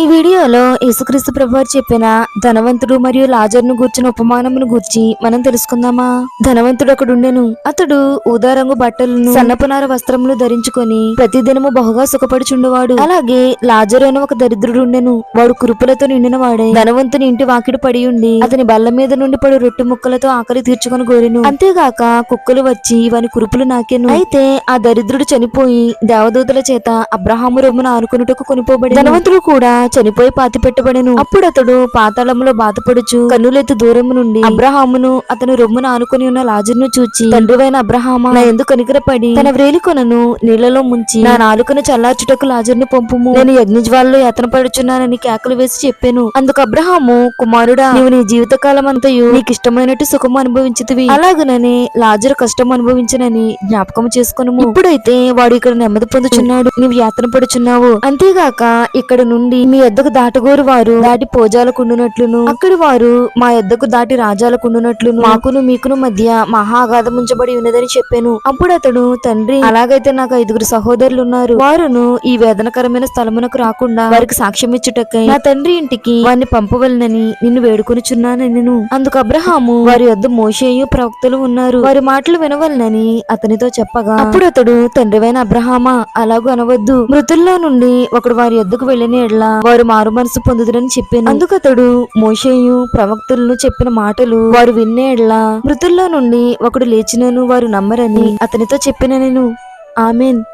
ఈ వీడియోలో యేసుక్రీస్తు ప్రభువారు చెప్పిన ధనవంతుడు మరియు లాజర్ను గూర్చిన ఉపమానమును గూర్చి మనం తెలుసుకుందామా? ధనవంతుడు ఒకడుండెను అతడు ఊదా రంగు బట్టలను సన్నపునార వస్త్రములు ధరించుకొని ప్రతిదినము బహుగా సుఖపడుచుండేవాడు. అలాగే లాజరు అని ఒక దరిద్రుడు ఉండెను వాడు కురుపులతో నిండిన వాడే ధనవంతుని ఇంటి వాకిడి పడి ఉండి అతని బల్ల మీద నుండి పడు రొట్టె ముక్కలతో ఆకలి తీర్చుకొని గోరెను. అంతేగాక కుక్కలు వచ్చి వాని కురుపులు నాకెను. అయితే ఆ దరిద్రుడు చనిపోయి దేవదూతల చేత అబ్రహాము రొమ్మును ఆనుకున్నట్టుకు కొనిపోబడి ధనవంతుడు కూడా చనిపోయి పాతి పెట్టబడెను. అప్పుడు అతడు పాతాళంలో బాధపడుచు కన్నులెత్తి దూరము నుండి అబ్రహామును అతను రొమ్మును ఆనుకుని ఉన్న లాజర్ను చూచి తండ్రివైన అబ్రహామా నా ఎందుకు కనికరపడి? తన వ్రేలికొనను నీళ్ళలో ముంచి నా నాలుకను చల్లార్చుటకు లాజర్ను పంపుము. నేను యజ్ఞజ్వాలలో యాతన పడుచున్నానని కేకలు వేసి చెప్పాను. అందుకు అబ్రహాము కుమారుడా నీవు నీ జీవితకాలం అంతయు నీకు ఇష్టమైనట్టు సుఖము అనుభవించితివి. అలాగనని లాజరు కష్టం అనుభవించనని జ్ఞాపకం చేసుకును ఇప్పుడైతే వాడు ఇక్కడ నెమ్మది పొందుచున్నాడు. నీవు యాతన పడుచున్నావు. అంతేగాక ఇక్కడ నుండి మీ ఎద్దకు దాటగోరు వారు. దాటి పోజాలకుండునట్లును అక్కడి వారు మా ఎద్దకు దాటి రాజాలకుండునట్లును మాకును మీకును మధ్య మహా అగాధం ఉంచబడి ఉన్నదని చెప్పాను. అప్పుడు అతడు తండ్రి అలాగైతే నాకు ఐదుగురు సహోదరులు ఉన్నారు వారును ఈ వేదనకరమైన స్థలమునకు రాకుండా వారికి సాక్ష్యం ఇచ్చుటకై నా తండ్రి ఇంటికి వారిని పంపవలనని నిన్ను వేడుకొనిచున్నానని నేను అందుకు అబ్రహాము వారి యొద్ద మోషేయు ప్రవక్తలు ఉన్నారు. వారి మాటలు వినవలనని అతనితో చెప్పగా అప్పుడు అతడు తండ్రివైన అబ్రహామా అలాగూ అనవద్దు. మృతుల్లో నుండి ఒకడు వారి యొద్దకు వెళ్ళిన ఎడ్లా వారు మారు మనసు పొందుదురని చెప్పాను. అందుకు అతడు మోషేయు ప్రవక్తులను చెప్పిన మాటలు వారు విన్నే మృతుల్లో నుండి ఒకడు లేచినను వారు నమ్మరని అతనితో చెప్పిన నేను. ఆమెన్.